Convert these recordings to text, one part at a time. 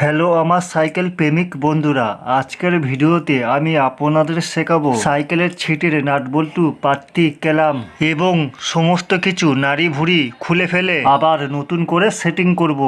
Hello আমার cycle প্রেমিক বন্ধুরা, আজকের ভিডিওতে আমি আপনাদের শেখাবো সাইকেলের ছিটের নাটবল্টু পাত্তি কেলাম এবং সমস্ত কিছু নাড়ি ভুড়ি খুলে ফেলে আবার নতুন করে সেটিং করব।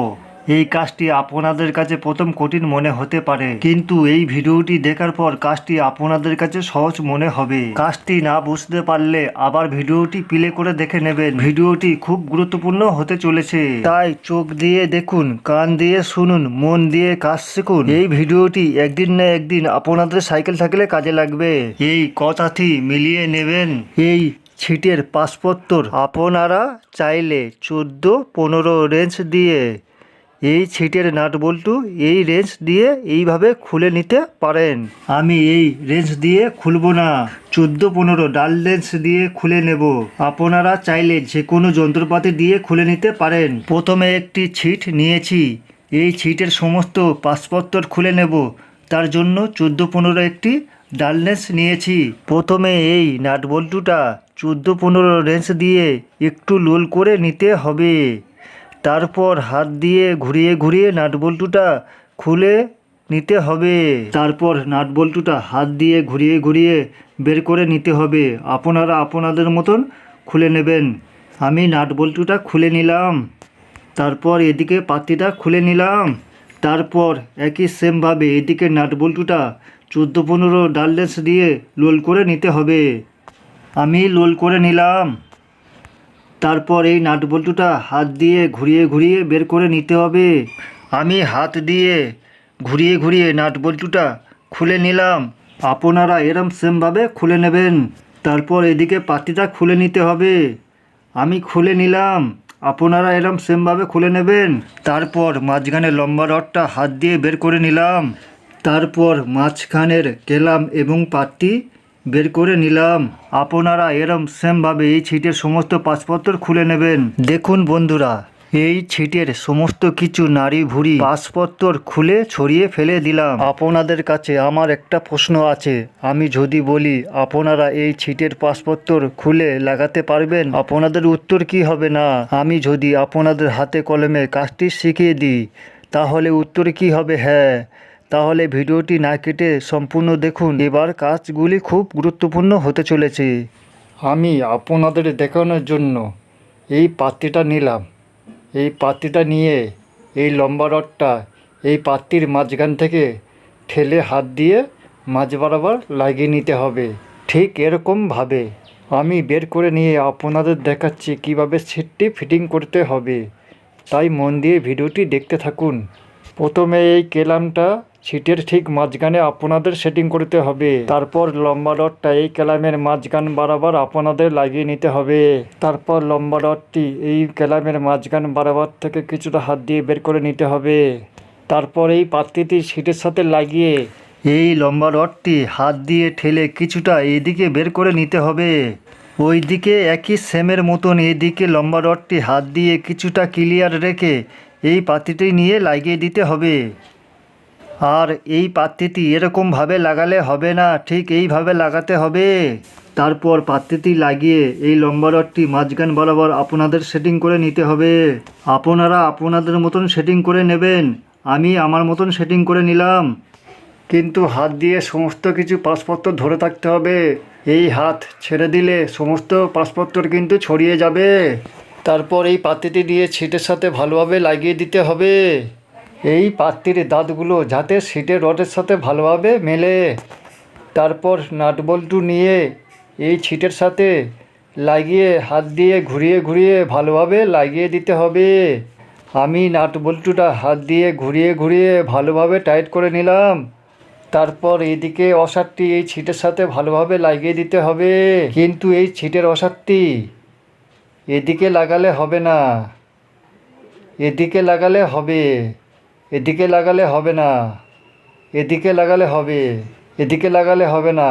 এই কাজটি আপনাদের কাছে প্রথম কঠিন মনে হতে পারে। কিন্তু এই ভিডিওটি দেখার পর কাজটি আপনাদের কাছে সহজ মনে হবে। কাজটি না বুঝতে পারলে আবার ভিডিওটি প্লে করে দেখে নেবেন। ভিডিওটি খুব গুরুত্বপূর্ণ হতে চলেছে। তাই চোখ দিয়ে দেখুন, কান দিয়ে শুনুন, মন দিয়ে কাজ শিখুন। এই ভিডিওটি একদিন না একদিন আপনাদের সাইকেল থাকলে কাজে লাগবে। এই কথাটি মিলিয়ে নেবেন। এই ছিটের পাসপত্তর আপনারা চাইলে চোদ্দ পনেরো রেঞ্জ দিয়ে এই ছিটের নাট বল্টু এই রেঞ্জ দিয়ে এইভাবে খুলে নিতে পারেন। আমি এই রেঞ্জ দিয়ে খুলবো না। চোদ্দ পনেরো ডাল রেঞ্জ দিয়ে খুলে নেব। আপনারা চাইলে যে কোনো যন্ত্রপাতি দিয়ে খুলে নিতে পারেন। প্রথমে একটি ছিট নিয়েছি। এই ছিটের সমস্ত পাসপত্তর খুলে নেব। তার জন্য চোদ্দ পনেরো একটি ডাল রেঞ্জ নিয়েছি। প্রথমে এই নাট বল্টুটা চোদ্দ পনেরো রেঞ্জ দিয়ে একটু লোল করে নিতে হবে। তারপর হাত দিয়ে ঘুরিয়ে ঘুরিয়ে নাটবল্টুটা খুলে নিতে হবে। তারপর নাটবল্টুটা হাত দিয়ে ঘুরিয়ে ঘুরিয়ে বের করে নিতে হবে। আপনারা আপনাদের মতন খুলে নেবেন। আমি নাটবল্টুটা খুলে নিলাম। তারপর এদিকে পাতিটা খুলে নিলাম। তারপর একই সেমভাবে এদিকে নাটবল্টুটা চোদ্দ পনেরো ডাললেস দিয়ে লোল করে নিতে হবে। আমি লোল করে নিলাম। তারপর এই নাট বল্টুটা হাত দিয়ে ঘুরিয়ে ঘুরিয়ে বের করে নিতে হবে। আমি হাত দিয়ে ঘুরিয়ে ঘুরিয়ে নাট বল্টুটা খুলে নিলাম। আপনারা এরম সেমভাবে খুলে নেবেন। তারপর এদিকে পাতিটা খুলে নিতে হবে। আমি খুলে নিলাম। আপনারা এরম সেমভাবে খুলে নেবেন। তারপর মাঝখানে লম্বা রডটা হাত দিয়ে বের করে নিলাম। তারপর মাঝখানের কেলাম এবং পাত্তি বের করে নিলাম। আপনারা এরম সেমভাবে এই ছিটের সমস্ত পাসপত্র খুলে নেবেন। দেখুন বন্ধুরা, এই ছিটের সমস্ত কিছু নারী ভুড়ি পাসপত্র খুলে ছড়িয়ে ফেলে দিলাম। আপনাদের কাছে আমার একটা প্রশ্ন আছে। আমি যদি বলি, আপনারা এই ছিটের পাসপত্র খুলে লাগাতে পারবেন? আপনাদের উত্তর কি হবে না? আমি যদি আপনাদের হাতে কলমে কাজটি শিখিয়ে দিই, তাহলে উত্তর কি হবে? হ্যাঁ। তাহলে ভিডিওটি না কেটে সম্পূর্ণ দেখুন। এবার কাজগুলি খুব গুরুত্বপূর্ণ হতে চলেছে। আমি আপনাদের দেখানোর জন্য এই পাত্রটা নিলাম। এই পাত্রটা নিয়ে এই লম্বা রডটা এই পাত্রির মাঝখান থেকে ঠেলে হাত দিয়ে মাঝ বরাবর লাগিয়ে নিতে হবে। ঠিক এরকমভাবে আমি বের করে নিয়ে আপনাদের দেখাচ্ছি কীভাবে সেটটি ফিটিং করতে হবে। তাই মন দিয়ে ভিডিওটি দেখতে থাকুন। প্রথমে এই কেলামটা সিটের ঠিক মাঝখানে আপনাদের সেটিং করতে হবে। তারপর লম্বা রডটা এই কেলামের মাঝখান বরাবর আপনাদের লাগিয়ে নিতে হবে। তারপর লম্বা রডটি এই কেলামের মাঝখান বরাবর থেকে কিছুটা হাত দিয়ে বের করে নিতে হবে। তারপর এই পাত্রিটি সিটের সাথে লাগিয়ে এই লম্বা রডটি হাত দিয়ে ঠেলে কিছুটা এদিকে বের করে নিতে হবে। ওই দিকে একই সেমের মতন এদিকে লম্বা রডটি হাত দিয়ে কিছুটা ক্লিয়ার রেখে এই পাত্রিটি নিয়ে লাগিয়ে দিতে হবে। আর এই পাত্রিটি এরকমভাবে লাগালে হবে না, ঠিক এইভাবে লাগাতে হবে। তারপর পাত্রিটি লাগিয়ে এই লম্বা রডটি মাঝখান বরাবর আপনাদের সেটিং করে নিতে হবে। আপনারা আপনাদের মতন সেটিং করে নেবেন, আমি আমার মতন সেটিং করে নিলাম। কিন্তু হাত দিয়ে সমস্ত কিছু পাসপত্র ধরে থাকতে হবে। এই হাত ছেড়ে দিলে সমস্ত পাসপত্র কিন্তু ছড়িয়ে যাবে। তারপর এই পাত্রিটি দিয়ে ছিটের সাথে ভালোভাবে লাগিয়ে দিতে হবে। এই পাত্রির দাঁতগুলো যাতে সিটের রডের সাথে ভালোভাবে মেলে। তারপর নাটবল্টু নিয়ে এই ছিটের সাথে লাগিয়ে, হাত দিয়ে ঘুরিয়ে ঘুরিয়ে ভালোভাবে লাগিয়ে দিতে হবে। আমি নাটবল্টুটা হাত দিয়ে ঘুরিয়ে ঘুরিয়ে ভালোভাবে টাইট করে নিলাম। তারপর এদিকে অসারটি এই ছিটের সাথে ভালোভাবে লাগিয়ে দিতে হবে। কিন্তু এই ছিটের অসারটি এদিকে লাগালে হবে না। এদিকে লাগালে হবে। এদিকে লাগালে হবে না। এদিকে লাগালে হবে। এদিকে লাগালে হবে না।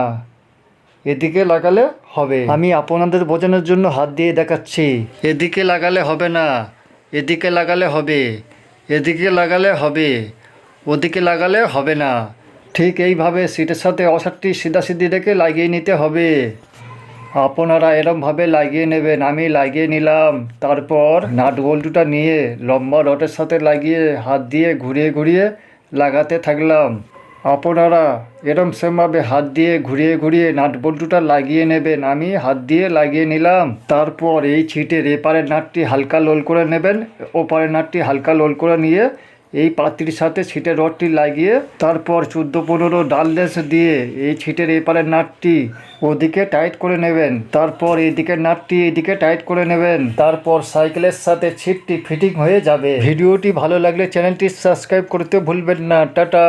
এদিকে লাগালে হবে। আমি আপনাদের বোঝানোর জন্য হাত দিয়ে দেখাচ্ছি। এদিকে লাগালে হবে না। এদিকে লাগালে হবে। এদিকে লাগালে হবে। ওদিকে লাগালে হবে না। ঠিক এইভাবে সিটের সাথে অসারটি সিধাসিধি রেখে লাগিয়ে নিতে হবে। আপনারা এরমভাবে লাগিয়ে নেবেন, আমি লাগিয়ে নিলাম। তারপর নাট বল্টুটা নিয়ে লম্বা রডের সাথে লাগিয়ে হাত দিয়ে ঘুরিয়ে ঘুরিয়ে লাগাতে থাকলাম। আপনারা এরম সেমভাবে হাত দিয়ে ঘুরিয়ে ঘুরিয়ে নাট বল্টুটা লাগিয়ে নেবেন, আমি হাত দিয়ে লাগিয়ে নিলাম। তারপর এই ছিটের এপারের নাটটি হালকা লোল করে নেবেন, ওপারের নাটটি হালকা লোল করে নিয়ে এই পাত্রির সাথে ছিটের রডটি লাগিয়ে তারপর চোদ্দ পনেরো ডাল লেস দিয়ে এই ছিটের এপারের নাটটি ওদিকে টাইট করে নেবেন। তারপর এদিকে নাটটি এদিকে টাইট করে নেবেন। তারপর সাইকেলের সাথে ছিটটি ফিটিং হয়ে যাবে। ভিডিওটি ভালো লাগলে চ্যানেলটি সাবস্ক্রাইব করতে ভুলবেন না। টাটা।